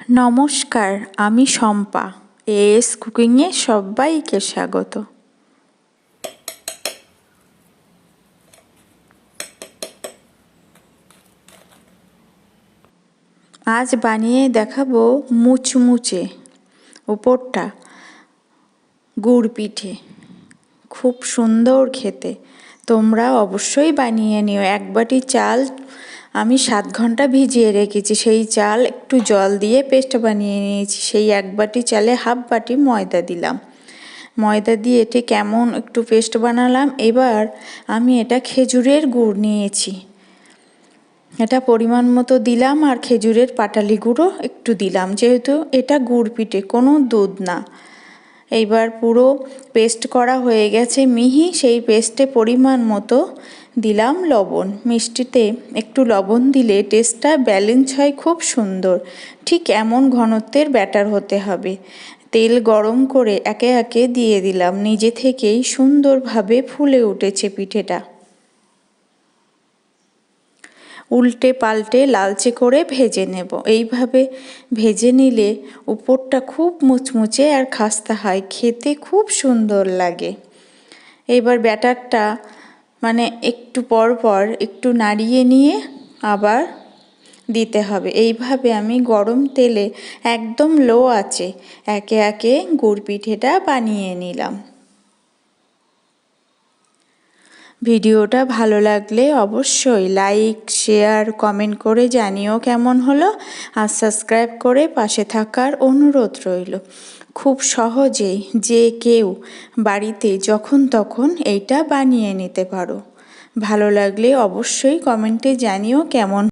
নমস্কার, আমি শম্পা। এস কুকিংয়ে সবাইকে স্বাগত। আজ বানিয়ে দেখাবো মুচমুচে উপরটা, গুড় পিঠে। খুব সুন্দর খেতে। তোমরা অবশ্যই বানিয়ে নিও। এক বাটি চাল আমি সাত ঘণ্টা ভিজিয়ে রেখেছি। সেই চাল একটু জল দিয়ে পেস্ট বানিয়ে নিয়েছি। সেই এক বাটি চালে হাফ বাটি ময়দা দিলাম। ময়দা দিয়ে এটি কেমন একটু পেস্ট বানালাম। এবার আমি এটা খেজুরের গুড় নিয়েছি। এটা পরিমাণ মতো দিলাম আর খেজুরের পাটালি গুঁড়ো একটু দিলাম। যেহেতু এটা গুড় পিঠে, কোনো দুধ না। এইবার পুরো পেস্ট করা হয়ে গেছে মিহি। সেই পেস্টে পরিমাণ মতো দিলাম লবণ। মিষ্টিতে একটু লবণ দিলে টেস্টটা ব্যালেন্স হয় খুব সুন্দর। ঠিক এমন ঘনত্বের ব্যাটার হতে হবে। তেল গরম করে একে একে দিয়ে দিলাম। নিজে থেকেই সুন্দরভাবে ফুলে উঠেছে পিঠেটা। উল্টে পাল্টে লালচে করে ভেজে নেব। এইভাবে ভেজে নিলে উপরটা খুব মুচমুচে আর খাস্তা হয়। খেতে খুব সুন্দর লাগে। এবার ব্যাটারটা মানে একটু পর পর একটু নাড়িয়ে নিয়ে আবার দিতে হবে। এইভাবে আমি গরম তেলে একদম লো আছে একে একে গুড় পিঠেটা বানিয়ে নিলাম। ভিডিওটা ভালো লাগলে অবশ্যই লাইক, শেয়ার, কমেন্ট করে জানিও কেমন হলো আর সাবস্ক্রাইব করে পাশে থাকার অনুরোধ রইল। খুব সহজেই যে কেউ বাড়িতে যখন তখন এইটা বানিয়ে নিতে পারো। ভালো লাগলে অবশ্যই কমেন্টে জানিও কেমন